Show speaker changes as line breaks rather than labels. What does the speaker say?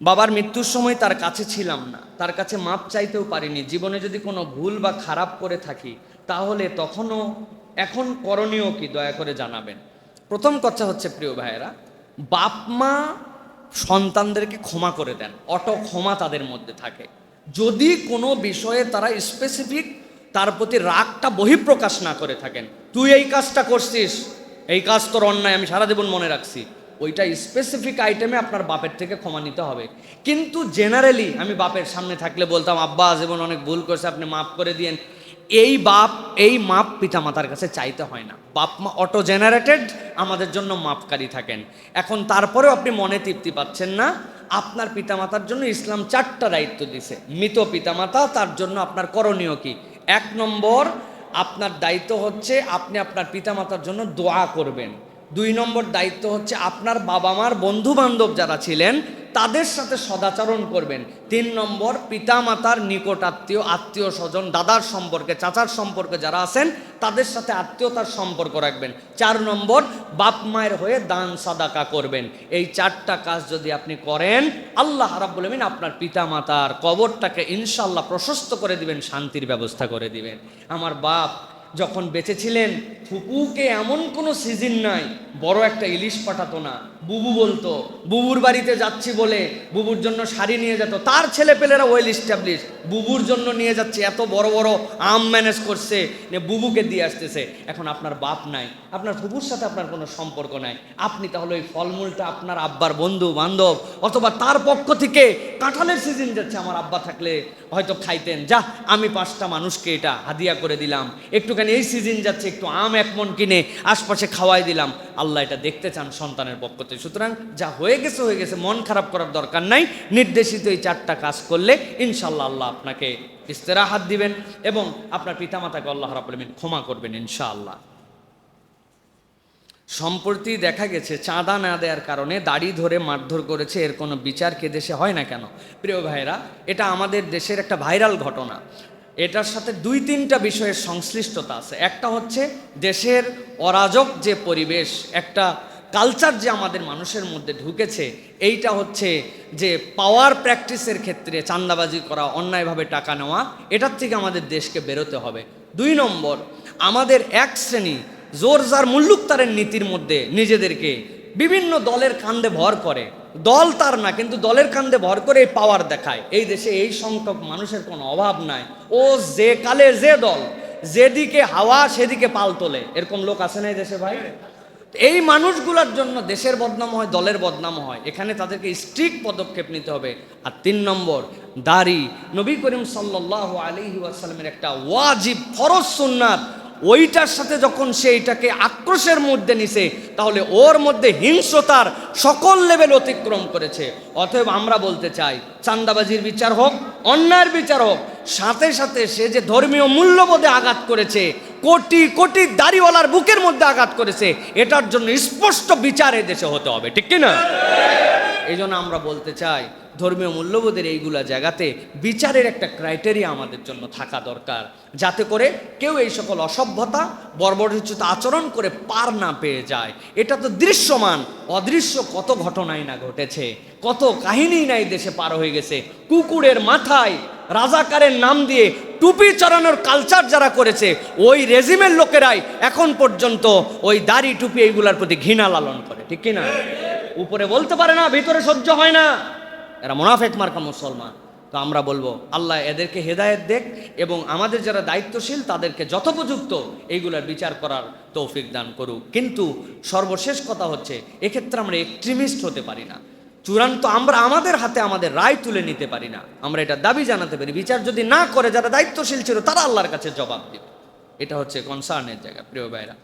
বাবার মৃত্যুর সময় তার কাছে ছিলাম না। তার কাছে মাপ চাইতেও পারিনি। জীবনে যদি কোনো ভুল বা খারাপ করে থাকি, তাহলে তখনও, এখন করণীয় কি দয়া করে জানাবেন। প্রথম কথা হচ্ছে, প্রিয় ভাইয়েরা, বাপ মা সন্তানদেরকে ক্ষমা করে দেন। অটো ক্ষমা তাদের মধ্যে থাকে। যদি কোনো বিষয়ে তারা স্পেসিফিক তার প্রতি রাগটা বহিঃপ্রকাশ না করে থাকেন, তুই এই কাজটা করছিস, এই কাজ তোর অন্যায়, আমি সারা জীবন মনে রাখছি ওইটা স্পেসিফিক আইটেমে আপনার বাপের থেকে ক্ষমা নিতে হবে। কিন্তু জেনারেলি আমি বাপের সামনে থাকলে বলতাম, আব্বা, জীবন অনেক ভুল করছে, আপনি মাফ করে দিয়েন। এই বাপ, এই মাপ পিতামাতার কাছে চাইতে হয় না। বাপ মা অটো জেনারেটেড আমাদের জন্য মাপকারী থাকেন। এখন তারপরেও আপনি মনে তৃপ্তি পাচ্ছেন না, আপনার পিতামাতার জন্য ইসলাম চারটা দায়িত্ব দিছে। মৃত পিতামাতা, তার জন্য আপনার করণীয় কি? এক নম্বর, আপনার দায়িত্ব হচ্ছে আপনি আপনার পিতামাতার জন্য দোয়া করবেন। দুই নম্বর দায়িত্ব হচ্ছে আপনার বাবা মার বন্ধু বান্ধব যারা ছিলেন, তাদের সাথে সদাচরণ করবেন। তিন নম্বর, পিতামাতার নিকট আত্মীয় আত্মীয় স্বজন, দাদার সম্পর্কে, চাচার সম্পর্কে যারা আছেন, তাদের সাথে আত্মীয়তার সম্পর্ক রাখবেন। চার নম্বর বাপ মায়ের হয়ে দান সাদাকা করবেন। এই চারটা কাজ যদি আপনি করেন, আল্লাহ রাব্বুল আমিন আপনার পিতামাতার কবরটাকে ইনশাল্লাহ প্রশস্ত করে দিবেন, শান্তির ব্যবস্থা করে দিবেন। আমার বাপ যখন বেঁচে ছিলেন এমন কোনো সিজন নাই বড় একটা ইলিশ পাঠাতো না। বুবু বলতো, বুবুর বাড়িতে যাচ্ছি বলে বুবুর জন্য শাড়ি নিয়ে যেত। তার ছেলেপেলেরা ওয়েল ইস্টাবলিশ বুবুর জন্য নিয়ে যাচ্ছে। এত বড় বড় আম ম্যানেজ করছে নে বুবুকে দিয়ে আসতেছে। এখন আপনার বাপ নাই, আপনার ফুপুর সাথে আপনার কোনো সম্পর্ক নাই। আপনি তাহলে ওই ফলমূলটা আপনার আব্বার বন্ধু, বান্ধব, অথবা তার পক্ষ থেকে কাঁঠালের সিজন যাচ্ছে, আমার আব্বা থাকলে হয়তো খাইতেন। যা, আমি পাঁচটা মানুষকে এটা হাদিয়া করে দিলাম। একটুখানি এই সিজন যাচ্ছে, একটু আম এক মন কিনে আশপাশে খাওয়াই দিলাম। আল্লাহ এটা দেখতে চান সন্তানের পক্ষ থেকে। সুতরাং যা হয়ে গেছে হয়ে গেছে। মন খারাপ করার দরকার নাই। নির্দেশিত এই চারটা কাজ করলে ইনশাল্লাহ আল্লাহ আপনাকে ইস্তেরাহাত দিবেন এবং আপনার পিতামাতাকে আল্লাহ রাবুল আমিন ক্ষমা করবেন ইনশাআল্লাহ। সম্প্রতি দেখা গেছে, চাঁদা না দেওয়ার কারণে দাড়ি ধরে মারধর করেছে, এর কোনো বিচার কে দেশে হয় না কেন? প্রিয় ভাইরা এটা আমাদের দেশের একটা ভাইরাল ঘটনা। এটার সাথে দুই তিনটা বিষয়ের সংশ্লিষ্টতা আছে। একটা হচ্ছে দেশের অরাজক যে পরিবেশ, একটা কালচার যে আমাদের মানুষের মধ্যে ঢুকেছে, এইটা হচ্ছে যে পাওয়ার প্র্যাকটিসের ক্ষেত্রে চান্দাবাজি করা, অন্যায়ভাবে টাকা নেওয়া, এটার থেকে আমাদের দেশকে বেরোতে হবে। দুই নম্বর, আমাদের এক শ্রেণি জোর যার মুল্লুকতারের নীতির মধ্যে নিজেদেরকে বিভিন্ন দলের কান্দে ভর করে। দল তার না, কিন্তু দলের কান্দে ভর করে এই পাওয়ার দেখায়। এই দেশে এই সংখ্যক মানুষের কোনো অভাব নাই। ও যে কালে যে দল, যেদিকে হাওয়া সেদিকে পাল তোলে। এরকম লোক আছে না এই দেশে ভাই? এই মানুষগুলোর জন্য দেশের বদনাম হয়, দলের বদনাম হয়। এখানে তাদেরকে স্ট্রিক্ট পদক্ষেপ নিতে হবে। আর তিন নম্বর, দাড়ি। নবী করিম সাল্লাহ আলহি ওয়াসাল্লামের একটা ওয়াজিব, ফরজ সুন্নাত। ওইটার সাথে যখন সে এটাকে আক্রোশের মধ্যে নিছে, তাহলে ওর মধ্যে হিংসতার সকল লেভেল অতিক্রম করেছে। অতএব আমরা বলতে চাই চান্দাবাজির বিচার হোক, অন্যায়ের বিচার হোক সাথে সাথে সে যে ধর্মীয় মূল্যবোধে আঘাত করেছে, কোটি কোটি দাড়িওয়ালার বুকের মধ্যে আঘাত করেছে, এটার জন্য স্পষ্ট বিচার এদেশে দেশে হতে হবে, ঠিক কিনা? এই জন্য আমরা বলতে চাই, ধর্মীয় মূল্যবোধের এইগুলা জায়গাতে বিচারের একটা ক্রাইটেরিয়া আমাদের জন্য থাকা দরকার। যাতে করে কেউ এই সকল অসভ্যতা, বর্বরচিত আচরণ করে পার না পেয়ে যায়। এটা তো দৃশ্যমান, অদৃশ্য কত ঘটনাই না ঘটেছে, কত কাহিনী নাই দেশে পার হয়ে গেছে। কুকুরের মাথায় রাজাকারের নাম দিয়ে টুপি চড়ানোর কালচার যারা করেছে, ওই রেজিমের লোকেরাই এখন পর্যন্ত ওই দাড়ি টুপি এইগুলার প্রতি ঘৃণা লালন করে, ঠিক কিনা? উপরে বলতে পারে না, ভিতরে সহ্য হয় না। এরা মোনাফেক মার্কা মুসলমান। তো আমরা বলব, আল্লাহ এদেরকে হেদায়েত দেখ এবং আমাদের যারা দায়িত্বশীল, তাদেরকে যথোপযুক্ত এইগুলার বিচার করার তৌফিক দান করুক। কিন্তু সর্বশেষ কথা হচ্ছে, এক্ষেত্রে আমরা এক্সট্রিমিস্ট হতে পারি না। চূড়ান্ত আমরা আমাদের হাতে আমাদের রায় তুলে নিতে পারি না। আমরা এটা দাবি জানাতে পারি, বিচার যদি না করে যারা দায়িত্বশীল ছিল, তারা আল্লাহর কাছে জবাব দেবে। এটা হচ্ছে কনসার্নের জায়গা, প্রিয় ভাইরা।